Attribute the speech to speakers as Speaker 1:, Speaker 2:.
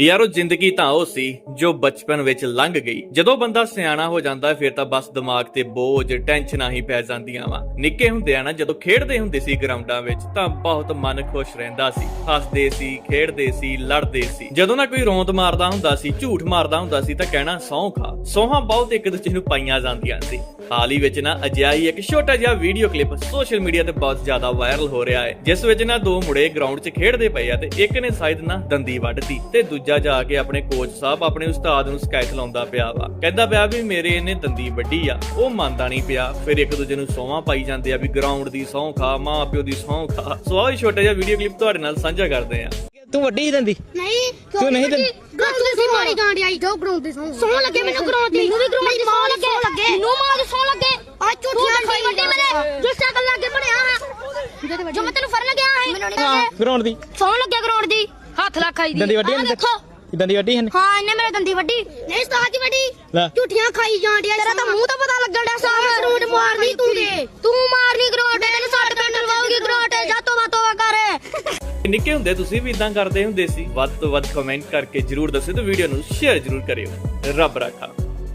Speaker 1: ਯਾਰੋ, ਜ਼ਿੰਦਗੀ ਤਾਂ ਉਹ ਸੀ ਜੋ ਬਚਪਨ ਵਿੱਚ ਲੰਘ ਗਈ। ਜਦੋਂ ਬੰਦਾ ਸਿਆਣਾ ਹੋ ਜਾਂਦਾ, ਫਿਰ ਤਾਂ ਬਸ ਦਿਮਾਗ ਤੇ ਬੋਝ, ਟੈਨਸ਼ਨਾਂ ਹੀ ਪੈ ਜਾਂਦੀਆਂ ਵਾ। ਨਿੱਕੇ ਹੁੰਦੇ ਆ ਨਾ, ਜਦੋਂ ਖੇਡਦੇ ਹੁੰਦੇ ਸੀ ਗਰਾਊਂਡਾਂ ਵਿੱਚ, ਤਾਂ ਬਹੁਤ ਮਨ ਖੁਸ਼ ਰਹਿੰਦਾ ਸੀ। ਹੱਸਦੇ ਸੀ, ਖੇਡਦੇ ਸੀ, ਲੜਦੇ ਸੀ। ਜਦੋਂ ਨਾ ਕੋਈ ਰੋਂਦ ਮਾਰਦਾ ਹੁੰਦਾ ਸੀ, ਝੂਠ ਮਾਰਦਾ ਹੁੰਦਾ ਸੀ, ਤਾਂ ਕਹਿਣਾ ਸਹੁੰ ਖਾ ਸੌਹਾਂ ਬਹੁਤ ਇੱਕ ਦੂਜੇ ਨੂੰ ਪਾਈਆਂ ਜਾਂਦੀਆਂ ਸੀ। ਹਾਲ ਹੀ ਵਿੱਚ ਨਾ ਅਜਿਹਾ ਹੀ ਇੱਕ ਛੋਟਾ ਜਿਹਾ ਵੀਡੀਓ ਕਲਿੱਪ ਸੋਸ਼ਲ ਮੀਡੀਆ ਤੇ ਬਹੁਤ ਜ਼ਿਆਦਾ ਵਾਇਰਲ ਹੋ ਰਿਹਾ ਹੈ, ਜਿਸ ਵਿੱਚ ਨਾ ਦੋ ਮੁੰਡੇ ਗਰਾਊਂਡ 'ਚ ਖੇਡਦੇ ਪਏ ਆ ਤੇ ਇੱਕ ਨੇ ਸ਼ਾਇਦ ਨਾ ਦੰਦੀ ਵੱਢਤੀ ਤੇ ਦੂਜਾ ਜਾ ਕੇ ਆਪਣੇ ਕੋਚ ਸਾਹਿਬ ਆਪਣੇ ਉਸਤਾਦ ਨੂੰ ਸ਼ਿਕਾਇਤ ਲਾਉਂਦਾ ਪਿਆ ਵਾ। ਕਹਿੰਦਾ ਪਿਆ ਵੀ ਮੇਰੇ ਇਹਨੇ ਦੰਦੀ ਵੱਢੀ ਆ ਉਹ ਮੰਨਦਾ ਨਹੀਂ ਪਿਆ। ਫਿਰ ਇੱਕ ਦੂਜੇ ਨੂੰ ਸੌਂਹਾਂ ਪਾਈ ਜਾਂਦੇ ਆ ਵੀ ਗਰਾਊਂਡ ਦੀ ਸਹੁੰ ਖਾ ਮਾਂ ਪਿਓ ਦੀ ਸਹੁੰ ਖਾ। ਸੋ ਆਹ ਛੋਟਾ ਜਿਹਾ ਵੀਡੀਓ ਕਲਿੱਪ ਤੁਹਾਡੇ ਨਾਲ ਸਾਂਝਾ ਕਰਦੇ ਆ।
Speaker 2: ਤੂੰ ਵੱਡੀ ਹੀ ਦਿੰਦੀ?
Speaker 3: ਨਹੀਂ
Speaker 2: ਤੂੰ ਨਹੀਂ ਦਿੰਦੀ?
Speaker 3: ਗੱਤੂ ਸੀ ਮਾਰੀ ਗਾਂਡੀ ਆਈ ਦੋ ਗਰਾਉਂਡ ਦੇ ਸੌਂ ਸੌਂ ਲੱਗੇ ਮੈਨੂੰ ਗਰਾਉਂਡ ਦੀ। ਮੈਨੂੰ ਵੀ ਗਰਾਉਂਡ ਦੀ ਸੌਂ ਲੱਗੇ। ਮੈਨੂੰ ਮਾਂ ਦੀ ਸੌਂ ਲੱਗੇ। ਆ ਝੂਠੀਆਂ ਖਾਈ ਵੱਡੇ ਮੇਰੇ। ਜਿਸ ਸ਼ਕਲ ਲੱਗੇ ਬਣਿਆ ਹਾਂ ਜੋ ਮੈਂ ਤੈਨੂੰ ਫੜਨ ਗਿਆ ਹੈ
Speaker 2: ਗਰਾਊਂਡ ਦੀ।
Speaker 3: ਸੌਂ ਲੱਗੇ ਗਰਾਉਂਡ ਦੀ। ਹੱਥ ਲਾ ਖਾਈ ਦੀ।
Speaker 2: ਦੰਦੀ ਵੱਡੀ
Speaker 3: ਆਹ
Speaker 2: ਹਨ
Speaker 3: ਦੇਖੋ।
Speaker 2: ਦੰਦੀ ਵੱਡੀ ਹਨ?
Speaker 3: ਹਾਂ ਇਹਨੇ ਮੇਰੇ ਦੰਦੀ ਵੱਡੀ। ਨਹੀਂ ਉਸਤਾਦ ਦੀ ਵੱਡੀ।
Speaker 2: ਲੈ।
Speaker 3: ਝੂਠੀਆਂ ਖਾਈ ਜਾਂਦੀ ਤੇਰਾ ਤਾਂ ਮੂੰਹ ਤਾਂ ਪਤਾ ਲੱਗਣ ਡਿਆ ਸਾਰਾ। ਗਰਾਉਂਡ ਮਾਰਨੀ ਤੂੰ ਦੇ। ਤੂੰ ਮਾਰਨੀ ਗਰਾਉਂਡ ਤੈਨੂੰ ਸੱਟ ਪਿੰਡ ਲਵਾਉਗੀ ਗਰਾਉਂਡ ਜਾ ਤੋਬਾ ਤੋਬਾ ਕਰ।
Speaker 1: ਨਿੱਕੇ ਹੁੰਦੇ ਤੁਸੀਂ ਵੀ ਇਦਾਂ ਕਰਦੇ ਹੁੰਦੇ ਸੀ। ਵੱਧ ਤੋਂ ਵੱਧ ਕਮੈਂਟ ਕਰਕੇ ਜਰੂਰ ਦੱਸਿਓ ਤੇ ਵੀਡੀਓ ਨੂੰ ਸ਼ੇਅਰ ਜਰੂਰ ਕਰਿਓ। ਰੱਬ ਰਾਖਾ।